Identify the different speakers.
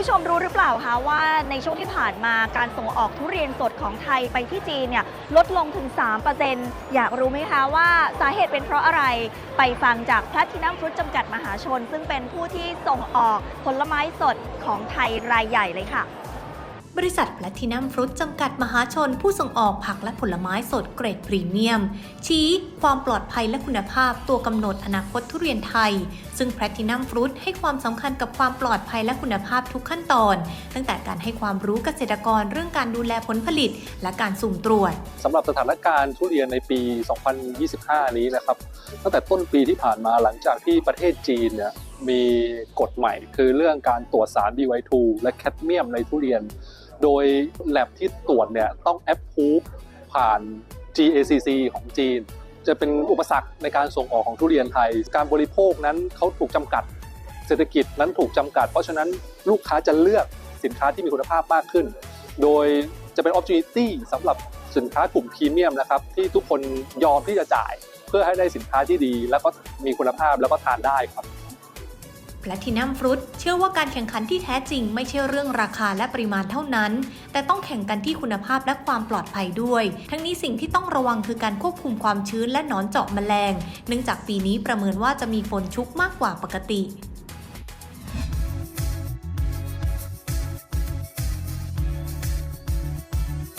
Speaker 1: ผู้ชมรู้หรือเปล่าคะว่าในช่วงที่ผ่านมาการส่งออกทุเรียนสดของไทยไปที่จีนเนี่ยลดลงถึง 3%อยากรู้ไหมคะว่าสาเหตุเป็นเพราะอะไรไปฟังจากแพลทินัมฟรุตจำกัดมหาชน ซึ่งเป็นผู้ที่ส่งออกผลไม้สดของไทยรายใหญ่เลยค่ะ
Speaker 2: บริษัทแพลทินัมฟรุตจำกัดมหาชนผู้ส่งออกผักและผลไม้สดเกรดพรีเมียม ชี้ความปลอดภัยและคุณภาพตัวกำหนดอนาคตทุเรียนไทย ซึ่งแพลทินัมฟรุตให้ความสำคัญกับความปลอดภัยและคุณภาพทุกขั้นตอน ตั้งแต่การให้ความรู้เกษตรกรเรื่องการดูแลผลผลิต และการสุ่มตรวจ
Speaker 3: สำหรับสถานการณ์ทุเรียนในปี 2025 นี้นะครับตั้งแต่ต้นปีที่ผ่านมาหลังจากที่ประเทศจีนเนี่ย มีกฎใหม่คือเรื่องการตรวจสาร BY2 และแคดเมียมในทุเรียน โดยแลบที่ตรวจเนี่ยต้องแอปพูฟผ่าน GACC ของจีน จะเป็นอุปสรรคในการส่งออกของทุเรียนไทย การบริโภคนั้นเขาถูกจำกัด เศรษฐกิจนั้นถูกจำกัด เพราะฉะนั้นลูกค้าจะเลือกสินค้าที่มีคุณภาพมากขึ้น โดยจะเป็น opportunity สำหรับสินค้ากลุ่มพรีเมียมนะครับที่ทุกคนยอมที่จะจ่าย เพื่อให้ได้สินค้าที่ดี แล้วก็มีคุณภาพแล้วก็ทานได้ครับ
Speaker 2: แพลทินัมฟรุตเชื่อว่าการแข่งขันที่แท้จริงไม่ใช่เรื่องราคาและปริมาณเท่านั้น แต่ต้องแข่งกันที่คุณภาพและความปลอดภัยด้วย ทั้งนี้สิ่งที่ต้องระวังคือการควบคุมความชื้นและหนอนเจาะแมลง เนื่องจากปีนี้ประเมินว่าจะมีฝนชุกมากกว่าปกติ